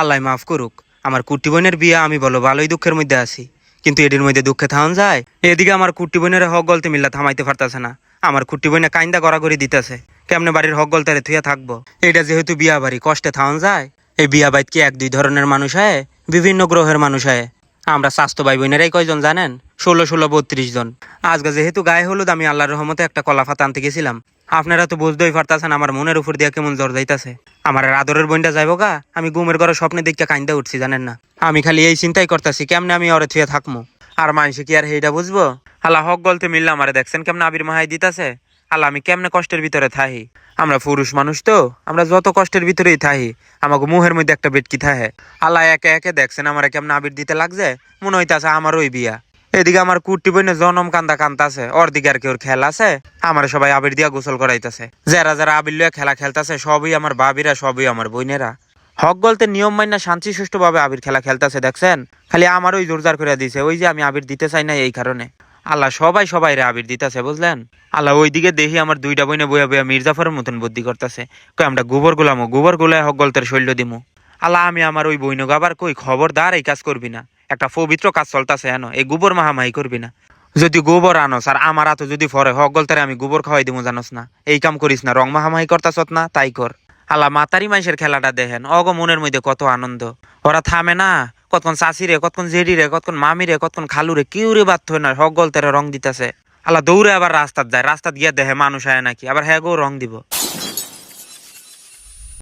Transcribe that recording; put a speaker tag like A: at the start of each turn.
A: আল্লাহ মাফ করুক। আমার কুটি বোনের বিয়া আমি বলো ভালোই দুঃখের মধ্যে আছি। কিন্তু এটির মধ্যে দুঃখে থাউন যায়। এদিকে আমার কুটি বোনের হক গলতে মিল্লা থামাইতে পারতাছে না। আমার কুটি বোনে কাইন্দা গড়াগড়ি দিতেছে। কেমনে বাড়ির হক গলতারে থুয়া থাকব? এটা যেহেতু বিয়া বাড়ি, কষ্টে থাউন যায়। এই বিয়া বাইত কি এক দুই ধরনের মানুষ হয়? বিভিন্ন গ্রহের মানুষ হয়। আমরা স্বাস্থ্য ভাই বোনেরাই কয়জন জানেন? ষোলো ষোলো, বত্রিশ জন। আজকে যেহেতু গায়ে হলুদ, আমি আল্লাহর রহমতে একটা কলা ফাতা আনতে গেছিলাম। আপনারা তো বুঝতেই পারতাছেন, আমার মনের উপর দিয়ে কেমন জ্বর যাইতাছে। আমার আদরের বোনটা যাইব গা, আমি ঘুমের ঘরে স্বপ্নে দেখতে কাইন্দা উঠছি, জানেন না। আমি খালি এই চিন্তাই করতেছি, কেমনে আমি ওরে থুয়ে থাকব আর মানুষে কি আর সেইটা বুঝব? আল্লাহ হক গলতে মিললে আমারে দেখছেন কেমনে আবির মাহাই দিতাছে? আল্লাহ আমি কেমনে কষ্টের ভিতরে থাহি? আমরা পুরুষ মানুষ তো, আমরা যত কষ্টের ভিতরেই থাহি আমাকে মুহের মধ্যে একটা বেটকি থাহে। আল্লাহ একে একে দেখছেন আমার কেমন আবির দিতে লাগছে, মনে হইতাছে আমার ওই বিয়া। এদিকে আমার কুটি বইনে জনম কান্দা কান্দাছে ওর দিকে আর কি ওর খেলা আছে? আমার সবাই আবির দিয়া গোসল করাইতাছে। যারা যারা আবির লইয়া খেলা খেলতাছে, সবই আমার বাবিরা, সবই আমার বইনেরা। হক বলতে নিয়ম মাইনা শান্তি সুষ্ঠু ভাবে আবির খেলা খেলতাছে, দেখছেন? খালি আমার ওই জোরজার করে দিছে ওই যে আমি আবির দিতে চাই না এই কারণে। আল্লাহ সবাই সবাই রে আবির দিতেছে, বুঝলেন? আল্লাহ ওইদিকে দেখি আমার দুইটা বইনে বইয়া বইয়া মির্জাফরের মতন বুদ্ধি করতেছে। কই, আমরা গোবর গুলামো, গোবর গুলায় হক গলতের শৈল্য দিমু। আল্লাহ, আমি আমার ওই বইনক আবার কই, খবরদার এই কাজ করবি না। একটা পবিত্র কাজ চলতেছে এনো এই গোবর মাহামাহি করবি না। যদি গোবর আনো আর আমার হাতে যদি ফরে হক গলতারে আমি গোবর খাওয়াই দিমু, জানোস না। এই কাম করিস না রং মাহামাহি করতাছত না, তাই কর আল্লাহ মাতারি মাইসের খেলাটা দেখেন অগ মনের মধ্যে কত আনন্দ। ওরা থামে না কতক্ষণ চাষি রে কতক্ষণ জেডি রে কতক্ষণ মামি রে কতক্ষণ খালু রে কেউ রে বাধ্য না, হক গলতারে রং দিতেছে। আল্লাহ দৌড়ে আবার রাস্তাত যায় রাস্তাত গিয়ে দেখে মানুষ আয় নাকি, আবার হ্যাঁ গো রং দিব।